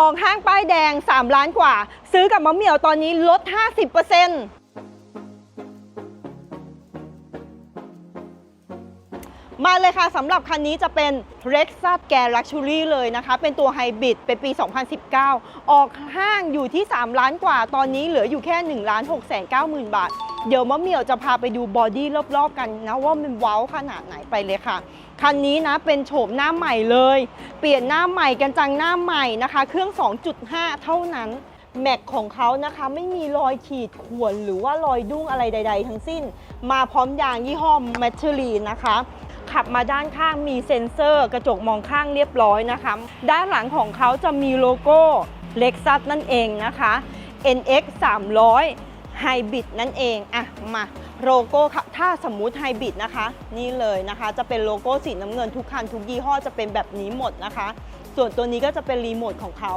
ออกห้างป้ายแดง 3 ล้านกว่า ซื้อกับมะเหมี่ยวตอนนี้ลด 50%มาเลยค่ะสำหรับคันนี้จะเป็น Lexus g a r Luxury เลยนะคะ เป็นตัวไฮบริดเป็นปี 2019 ออกห้างอยู่ที่ 3 ล้านกว่า ตอนนี้เหลืออยู่แค่1ล้าน6 9 0 0 0 0 บาท เดี๋ยวมะเหมียวจะพาไปดูบอดี้รอบๆกันนะว่ามันว้าวขนาดไหนไปเลยค่ะ คันนี้นะเป็นโฉมหน้าใหม่เลย เปลี่ยนหน้าใหม่กันจังหน้าใหม่นะคะ เครื่อง 2.5 เท่านั้นแม็กของเขานะคะไม่มีรอยขีดข่วนหรือว่ารอยดุ้งอะไรใด ๆ ทั้งสิ้น มาพร้อมยางยี่ห้อแมทเทอรีนนะคะ ขับมาด้านข้างมีเซ็นเซอร์ กระจกมองข้างเรียบร้อยนะคะ ด้านหลังของเขาจะมีโลโก้ Lexus นั่นเองนะคะ NX 300 Hybrid นั่นเองอะมาโลโก้ค่ะถ้าสมมุติไฮบริดนะคะ นี่เลยนะคะ จะเป็นโลโก้สีน้ำเงินทุกคันทุกยี่ห้อจะเป็นแบบนี้หมดนะคะ ส่วนตัวนี้ก็จะเป็นรีโมทของเขา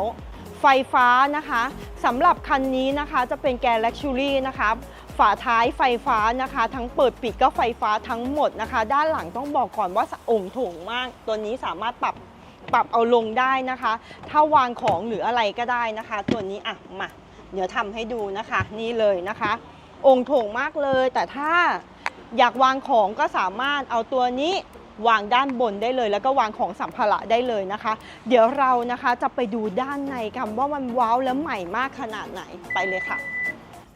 ไฟฟ้านะคะสำหรับคันนี้นะคะจะเป็นแก l ล็กชูรี่นะคะฝาท้ายไฟฟ้านะคะ ทั้งเปิดปิดก็ไฟฟ้าทั้งหมดนะคะ ด้านหลังต้องบอกก่อนว่าโองค์โถงมาก ตัวนี้สามารถปรับปรับเอาลงได้นะคะ ถ้าวางของหรืออะไรก็ได้นะคะ ตัวนี้อะมา เดี๋ยวทำให้ดูนะคะ นี่เลยนะคะ องค์โถงมากเลย แต่ถ้าอยากวางของก็สามารถเอาตัวนี้วางด้านบนได้เลย แล้วก็วางของสัมภาระได้เลยนะคะ เดี๋ยวเรานะคะจะไปดูด้านในกันว่ามันว้าวและใหม่มากขนาดไหนไปเลยค่ะ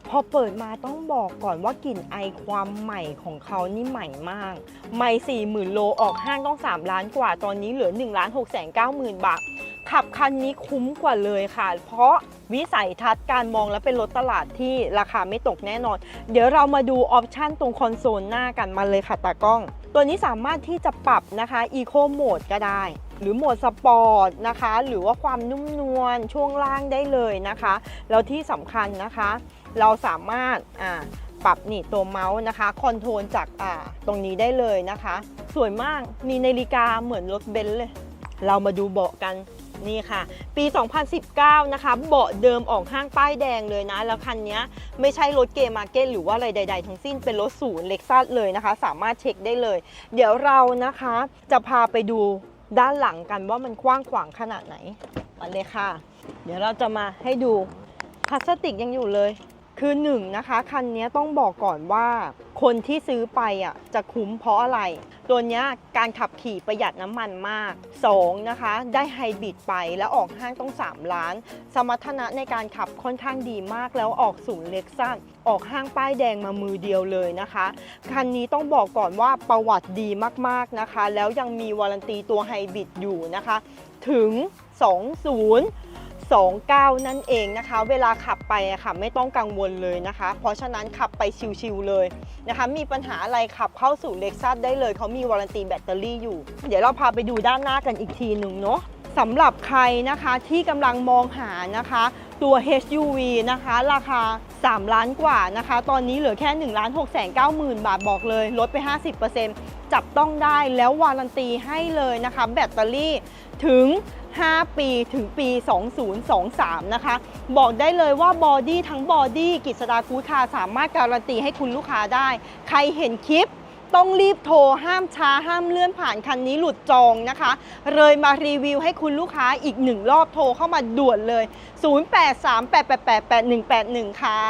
พอเปิดมาต้องบอกก่อนว่ากลิ่นไอความใหม่ของเขานี่ใหม่มากไม่สี่หมื่นโลออกห้างต้อง 3 ล้านกว่าตอนนี้เหลือ1ล้าน6แสน9หมื่นบาทขับคันนี้คุ้มกว่าเลยค่ะ เพราะ วิสัยทัศน์การมองและเป็นรถตลาดที่ราคาไม่ตกแน่นอน เดี๋ยวเรามาดูออปชันตรงคอนโซลหน้ากันมาเลยค่ะตากล้อง ตัวนี้สามารถที่จะปรับนะคะ Eco Mode ก็ได้ หรือโหมดสปอร์ตนะคะ หรือว่าความนุ่มนวลช่วงล่างได้เลยนะคะ แล้วที่สำคัญนะคะ เราสามารถอ่าปรับนี่ตัวเมาส์นะคะคอนโทรลจากอ่าตรงนี้ได้เลยนะคะ สวยมากมีนาฬิกาเหมือนรถเบนซ์เลย เรามาดูเบาะกัน นี่ค่ะ ปี 2019 นะคะ เบาะเดิมออกห้างป้ายแดงเลยนะ แล้วคันนี้ไม่ใช่รถเกมาร์เก็ตหรือว่าอะไรใด ๆ ทั้งสิ้นเป็นรถศูนย์เล็กซัสเลยนะคะ สามารถเช็คได้เลย เดี๋ยวเรานะคะจะพาไปดูด้านหลังกันว่ามันกว้างขวางขนาดไหนมาเลยค่ะ เดี๋ยวเราจะมาให้ดูพลาสติกยังอยู่เลย คือหนึ่งนะคะคันนี้ต้องบอกก่อนว่าคนที่ซื้อไปอะจะคุ้มเพราะอะไร ตัวนี้การขับขี่ประหยัดน้ำมันมาก 2 นะคะ ได้ไฮบริดไปแล้วออกห้างต้อง 3 ล้าน สมรรถนะในการขับค่อนข้างดีมากแล้วออกศูนย์เล็กซัสออกห้างป้ายแดงมามือเดียวเลยนะคะ คันนี้ต้องบอกก่อนว่าประวัติดีมากๆนะคะ แล้วยังมีวารันตีตัวไฮบริดอยู่นะคะ ถึง 20 29 นั่นเองนะคะ เวลาขับไปอะค่ะไม่ต้องกังวลเลยนะคะ เพราะฉะนั้นขับไปชิวๆเลยนะคะ มีปัญหาอะไรขับเข้าสู่เล็กซัสได้เลย เขามีวารันตีแบตเตอรี่อยู่ เดี๋ยวเราพาไปดูด้านหน้ากันอีกทีหนึ่งเนาะสำหรับใครนะคะที่กำลังมองหานะคะ ตัว HUV นะคะ ราคา 3 ล้านกว่านะคะ ตอนนี้เหลือแค่1ล้าน6 9 0 0 0 0 บาทบอกเลย ลดไป 50%จับต้องได้แล้ววารันตีให้เลยนะคะ แบตเตอรี่ถึง 5 ปีถึงปี 2023 นะคะ บอกได้เลยว่าบอดี้ทั้งบอดี้กิจสดากูคาสามารถการันตีให้คุณลูกค้าได้ ใครเห็นคลิปต้องรีบโทรห้ามช้าห้ามเลื่อนผ่านคันนี้หลุดจองนะคะ เลยมารีวิวให้คุณลูกค้าอีกหนึ่งรอบโทรเข้ามาด่วนเลย 0838888181 ค่ะ